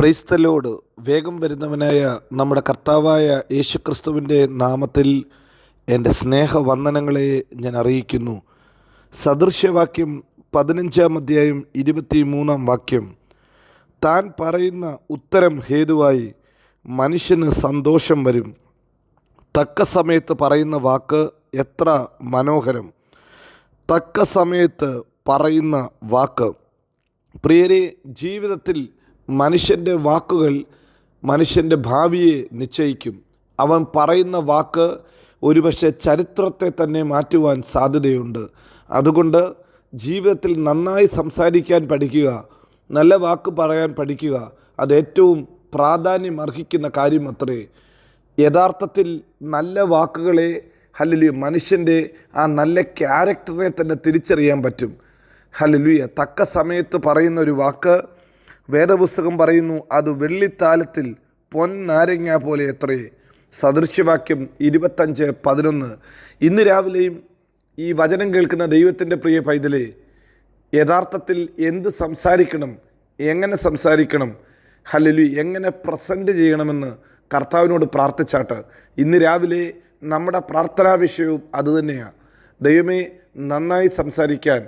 ക്രൈസ്തലോട് വേഗം വരുന്നവനായ നമ്മുടെ കർത്താവായ യേശുക്രിസ്തുവിന്റെ നാമത്തിൽ എന്റെ സ്നേഹവന്ദനങ്ങളെ ഞാൻ അറിയിക്കുന്നു. സദൃശ്യവാക്യം പതിനഞ്ചാം അധ്യായം ഇരുപത്തി മൂന്നാം വാക്യം. താൻ പറയുന്ന ഉത്തരം ഹേതുവായി മനുഷ്യന് സന്തോഷം വരും. തക്ക സമയത്ത് പറയുന്ന വാക്ക് എത്ര മനോഹരം. തക്ക സമയത്ത് പറയുന്ന വാക്ക്. പ്രിയരെ ജീവിതത്തിൽ മനുഷ്യന്റെ വാക്കുകൾ മനുഷ്യന്റെ ഭാവിയെ നിശ്ചയിക്കും. അവൻ പറയുന്ന വാക്ക് ഒരുപക്ഷെ ചരിത്രത്തെ തന്നെ മാറ്റുവാൻ സാധ്യതയുണ്ട്. അതുകൊണ്ട് ജീവിതത്തിൽ നന്നായി സംസാരിക്കാൻ പഠിക്കുക നല്ല വാക്ക് പറയാൻ പഠിക്കുക അത് ഏറ്റവും പ്രാധാന്യം അർഹിക്കുന്ന കാര്യം അത്രേ. യഥാർത്ഥത്തിൽ നല്ല വാക്കുകളെ ഹലലു മനുഷ്യന്റെ ആ നല്ല ക്യാരക്ടറെ തന്നെ തിരിച്ചറിയാൻ പറ്റും. ഹലലുയ തക്ക സമയത്ത് പറയുന്ന ഒരു വാക്ക് വേദപുസ്തകം പറയുന്നു അത് വെള്ളിത്താലത്തിൽ പൊന്നാരങ്ങ പോലെ എത്രയേ സദൃശ്യവാക്യം ഇരുപത്തഞ്ച് പതിനൊന്ന്. ഇന്ന് രാവിലെയും ഈ വചനം കേൾക്കുന്ന ദൈവത്തിന്റെ പ്രിയ പൈതലെ യഥാർത്ഥത്തിൽ എന്ത് സംസാരിക്കണം? എങ്ങനെ സംസാരിക്കണം? ഹലലു എങ്ങനെ പ്രസന്റ് ചെയ്യണമെന്ന് കർത്താവിനോട് പ്രാർത്ഥിച്ചാട്ട്. ഇന്ന് രാവിലെ നമ്മുടെ പ്രാർത്ഥനാ വിഷയവും അതുതന്നെയാണ് ദൈവമേ നന്നായി സംസാരിക്കാൻ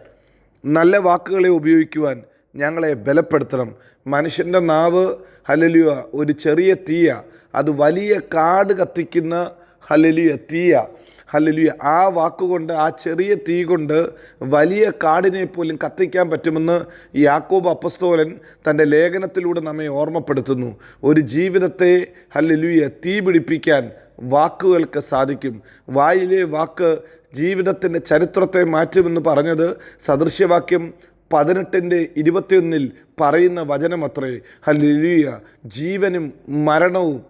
നല്ല വാക്കുകളെ ഉപയോഗിക്കുവാൻ ഞങ്ങളെ ബലപ്പെടുത്തണം. മനുഷ്യന്റെ നാവ് ഹലലുയ ഒരു ചെറിയ തീയ. അത് വലിയ കാട് കത്തിക്കുന്ന ഹലലുയ തീയ. ഹല്ലേലൂയ ആ വാക്കുകൊണ്ട് ആ ചെറിയ തീ കൊണ്ട് വലിയ കാടിനെ പോലും കത്തിക്കാൻ പറ്റുമെന്ന് യാക്കോബ് അപ്പസ്തോലൻ തന്റെ ലേഖനത്തിലൂടെ നമ്മെ ഓർമ്മപ്പെടുത്തുന്നു. ഒരു ജീവിതത്തെ ഹല്ലേലൂയ തീ പിടിപ്പിക്കാൻ വാക്കുകൾക്ക് സാധിക്കും. വായിലെ വാക്ക് ജീവിതത്തിന്റെ ചരിത്രത്തെ മാറ്റുമെന്ന് പറഞ്ഞത് സദൃശ്യവാക്യം പതിനെട്ടിന്റെ ഇരുപത്തിയൊന്നിൽ പറയുന്ന വചനമത്രേ ഹല്ലേലൂയ ജീവനും മരണവും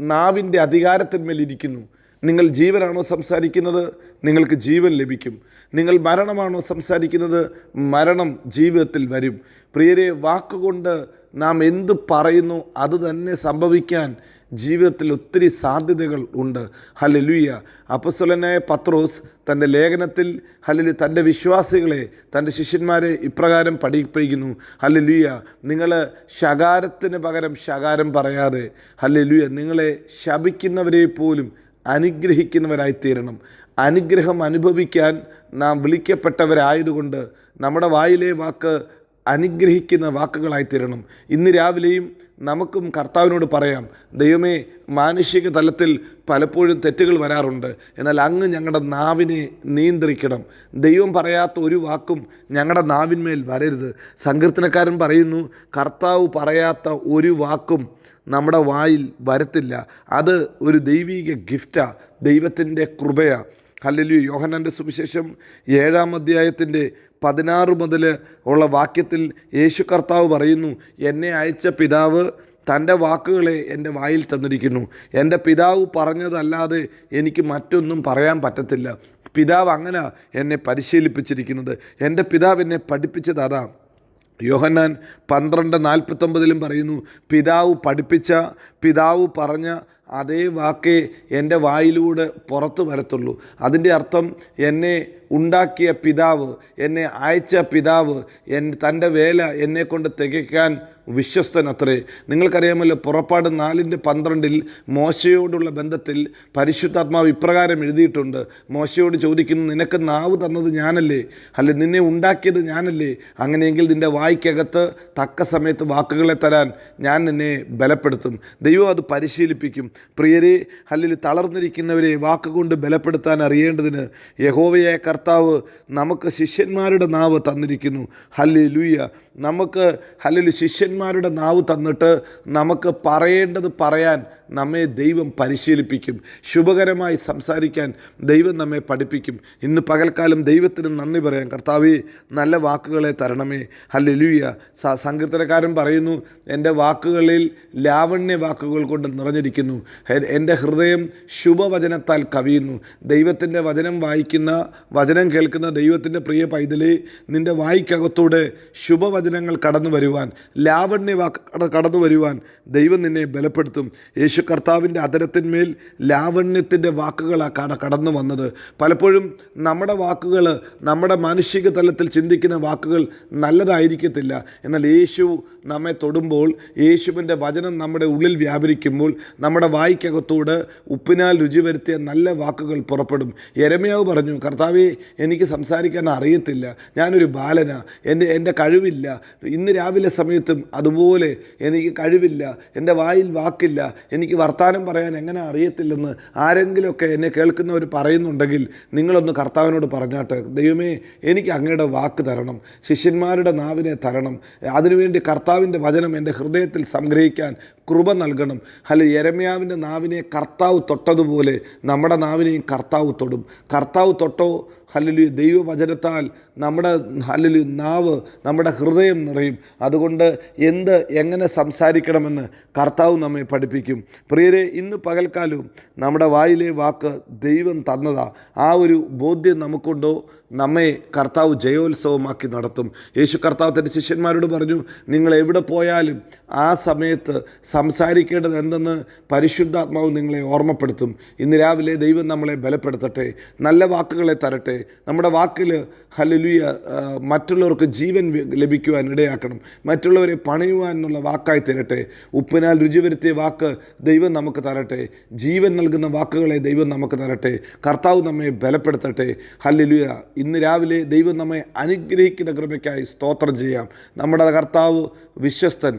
നാവിന്റെ അധികാരത്തിന്മേലിരിക്കുന്നു നിങ്ങൾ ജീവനാണോ സംസാരിക്കുന്നത്? നിങ്ങൾക്ക് ജീവൻ ലഭിക്കും. നിങ്ങൾ മരണമാണോ സംസാരിക്കുന്നത്? മരണം ജീവിതത്തിൽ വരും. പ്രിയരെ വാക്കുകൊണ്ട് നാം എന്ത് പറയുന്നു അത് തന്നെ സംഭവിക്കാൻ ജീവിതത്തിൽ ഒത്തിരി സാധ്യതകൾ ഉണ്ട്. ഹലലുയ അപ്പസ്വലനായ പത്രോസ് തന്റെ ലേഖനത്തിൽ ഹലലു തന്റെ വിശ്വാസികളെ തന്റെ ശിഷ്യന്മാരെ ഇപ്രകാരം പഠിപ്പിക്കുന്നു ഹലലുയ നിങ്ങൾ ശകാരത്തിന് പകരം ശകാരം പറയാതെ ഹലലുയ നിങ്ങളെ ശപിക്കുന്നവരെ പോലും അനുഗ്രഹിക്കുന്നവരായിത്തീരണം. അനുഗ്രഹം അനുഭവിക്കാൻ നാം വിളിക്കപ്പെട്ടവരായതുകൊണ്ട് നമ്മുടെ വായിലെ വാക്ക് അനുഗ്രഹിക്കുന്ന വാക്കുകളായി തീരണം. ഇന്ന് രാവിലെയും നമുക്കും കർത്താവിനോട് പറയാം ദൈവമേ മാനുഷിക തലത്തിൽ പലപ്പോഴും തെറ്റുകൾ വരാറുണ്ട്. എന്നാൽ അങ്ങ് ഞങ്ങളുടെ നാവിനെ നിയന്ത്രിക്കണം. ദൈവം പറയാത്ത ഒരു വാക്കും ഞങ്ങളുടെ നാവിന്മേൽ വരരുത്. സങ്കീർത്തനക്കാരൻ പറയുന്നു കർത്താവ് പറയാത്ത ഒരു വാക്കും നമ്മുടെ വായിൽ വരത്തില്ല. അത് ഒരു ദൈവീക ഗിഫ്റ്റാണ് ദൈവത്തിന്റെ കൃപയാണ് ഹല്ലലു യോഹനന്റെ സുവിശേഷം ഏഴാം അധ്യായത്തിന്റെ പതിനാറ് മുതൽ ഉള്ള വാക്യത്തിൽ യേശു കർത്താവ് പറയുന്നു എന്നെ അയച്ച പിതാവ് തന്റെ വാക്കുകളെ എന്റെ വായിൽ തന്നിരിക്കുന്നു. എന്റെ പിതാവ് പറഞ്ഞതല്ലാതെ എനിക്ക് മറ്റൊന്നും പറയാൻ പറ്റത്തില്ല. പിതാവ് അങ്ങനെ എന്നെ പരിശീലിപ്പിച്ചിരിക്കുന്നത്. എന്റെ പിതാവ് എന്നെ പഠിപ്പിച്ചത് അതാ. യോഹന്നാൻ പന്ത്രണ്ട് നാൽപ്പത്തൊമ്പതിലും പറയുന്നു പിതാവ് പഠിപ്പിച്ച പിതാവ് പറഞ്ഞ അതേ വാക്കേ എന്റെ വായിലൂടെ പുറത്തു വരത്തുള്ളൂ. അതിന്റെ അർത്ഥം എന്നെ ഉണ്ടാക്കിയ പിതാവ് എന്നെ അയച്ച പിതാവ് എൻ തന്റെ വേല എന്നെക്കൊണ്ട് തികയ്ക്കാൻ വിശ്വസ്തൻ അത്രേ നിങ്ങൾക്കറിയാമല്ലോ പുറപ്പാട് നാലിന്റെ പന്ത്രണ്ടിൽ മോശയോടുള്ള ബന്ധത്തിൽ പരിശുദ്ധാത്മാവ് ഇപ്രകാരം എഴുതിയിട്ടുണ്ട്. മോശയോട് ചോദിക്കുന്നു നിനക്ക് നാവ് തന്നത് ഞാനല്ലേ? അല്ലെ നിന്നെ ഉണ്ടാക്കിയത് ഞാനല്ലേ? അങ്ങനെയെങ്കിൽ നിന്റെ വായിക്കകത്ത് തക്ക സമയത്ത് വാക്കുകളെ തരാൻ ഞാൻ നിന്നെ ബലപ്പെടുത്തും. ദൈവം അത് പരിശീലിപ്പിക്കും. പ്രിയരെ അല്ലെങ്കിൽ തളർന്നിരിക്കുന്നവരെ വാക്കുകൊണ്ട് ബലപ്പെടുത്താൻ അറിയേണ്ടതിന് യഹോവയായ കർത്താവ് നമുക്ക് ശിഷ്യന്മാരുടെ നാവ് തന്നിരിക്കുന്നു. ഹല്ലി ലൂയ നമുക്ക് ഹല്ലിൽ ശിഷ്യന്മാരുടെ നാവ് തന്നിട്ട് നമുക്ക് പറയേണ്ടത് പറയാൻ നമ്മെ ദൈവം പരിശീലിപ്പിക്കും. ശുഭകരമായി സംസാരിക്കാൻ ദൈവം നമ്മെ പഠിപ്പിക്കും. ഇന്ന് പകൽക്കാലം ദൈവത്തിന് നന്ദി പറയാം കർത്താവ് നല്ല വാക്കുകളെ തരണമേ. ഹല്ലുയ സങ്കീർത്തനക്കാരൻ പറയുന്നു എന്റെ വാക്കുകളിൽ ലാവണ്യ വാക്കുകൾ കൊണ്ട് നിറഞ്ഞിരിക്കുന്നു. എന്റെ ഹൃദയം ശുഭവചനത്താൽ കവിയുന്നു. ദൈവത്തിന്റെ വചനം വായിക്കുന്ന വചനം കേൾക്കുന്ന ദൈവത്തിന്റെ പ്രിയ പൈതലി നിന്റെ വായിക്കകത്തൂടെ ശുഭവചനങ്ങൾ കടന്നു വരുവാൻ ലാവണ്യ വാക്ക് കടന്നു വരുവാൻ ദൈവം നിന്നെ ബലപ്പെടുത്തും. യേശു യേശു കർത്താവിന്റെ അതരത്തിന്മേൽ ലാവണ്യത്തിന്റെ വാക്കുകളാണ് കടന്നു വന്നത്. പലപ്പോഴും നമ്മുടെ വാക്കുകൾ നമ്മുടെ മാനുഷിക തലത്തിൽ ചിന്തിക്കുന്ന വാക്കുകൾ നല്ലതായിരിക്കത്തില്ല. എന്നാൽ യേശു നമ്മെ തൊടുമ്പോൾ യേശുവിന്റെ വചനം നമ്മുടെ ഉള്ളിൽ വ്യാപരിക്കുമ്പോൾ നമ്മുടെ വായിക്കകത്തോട് ഉപ്പിനാൽ രുചി വരുത്തിയ നല്ല വാക്കുകൾ പുറപ്പെടും. യരമയാവ് പറഞ്ഞു കർത്താവെ എനിക്ക് സംസാരിക്കാൻ അറിയത്തില്ല. ഞാനൊരു ബാലന. എന്റെ എന്റെ കഴിവില്ല. ഇന്ന് രാവിലെ സമയത്തും അതുപോലെ എനിക്ക് കഴിവില്ല. എന്റെ വായിൽ വാക്കില്ല. എനിക്ക് വർത്തമാനം പറയാൻ എങ്ങനെ അറിയത്തില്ലെന്ന് ആരെങ്കിലുമൊക്കെ എന്നെ കേൾക്കുന്നവർ പറയുന്നുണ്ടെങ്കിൽ നിങ്ങളൊന്ന് കർത്താവിനോട് പറഞ്ഞാട്ട് ദൈവമേ എനിക്ക് അങ്ങയുടെ വാക്ക് തരണം ശിഷ്യന്മാരുടെ നാവിനെ തരണം അതിനുവേണ്ടി കർത്താവിന്റെ വചനം എന്റെ ഹൃദയത്തിൽ സംഗ്രഹിക്കാൻ കൃപ നൽകണം. അല്ല യരമ്യാവിന്റെ നാവിനെ കർത്താവ് തൊട്ടതുപോലെ നമ്മുടെ നാവിനെയും കർത്താവ് തൊടും. കർത്താവ് തൊട്ടോ ഹല്ലലു ദൈവവചനത്താൽ നമ്മുടെ ഹല്ലലു നാവ് നമ്മുടെ ഹൃദയം നിറയും. അതുകൊണ്ട് എന്ത് എങ്ങനെ സംസാരിക്കണമെന്ന് കർത്താവ് നമ്മെ പഠിപ്പിക്കും. പ്രിയരെ ഇന്ന് പകൽക്കാലവും നമ്മുടെ വായിലെ വാക്ക് ദൈവം തന്നതാ. ആ ഒരു ബോധ്യം നമുക്കുണ്ടോ? നമ്മെ കർത്താവ് ജയോത്സവമാക്കി നടത്തും. യേശു കർത്താവ് തന്റെ ശിഷ്യന്മാരോട് പറഞ്ഞു നിങ്ങൾ എവിടെ പോയാലും ആ സമയത്ത് സംസാരിക്കേണ്ടത് എന്തെന്ന് പരിശുദ്ധാത്മാവ് നിങ്ങളെ ഓർമ്മപ്പെടുത്തും. ഇന്ന് രാവിലെ ദൈവം നമ്മളെ ബലപ്പെടുത്തട്ടെ നല്ല വാക്കുകളെ തരട്ടെ നമ്മുടെ വാക്കിൽ ഹലലുയ മറ്റുള്ളവർക്ക് ജീവൻ ലഭിക്കുവാൻ ഇടയാക്കണം മറ്റുള്ളവരെ പണിയുവാൻ വാക്കായി തരട്ടെ ഉപ്പിനാൽ രുചി വരുത്തിയ വാക്ക് ദൈവം നമുക്ക് തരട്ടെ ജീവൻ നൽകുന്ന വാക്കുകളെ ദൈവം നമുക്ക് തരട്ടെ കർത്താവ് നമ്മെ ബലപ്പെടുത്തട്ടെ ഹല്ലുയ ഇന്ന് രാവിലെ ദൈവം നമ്മെ അനുഗ്രഹിക്കുന്ന കൃപയ്ക്കായി സ്തോത്രം ചെയ്യാം. നമ്മുടെ കർത്താവ് വിശ്വസ്തൻ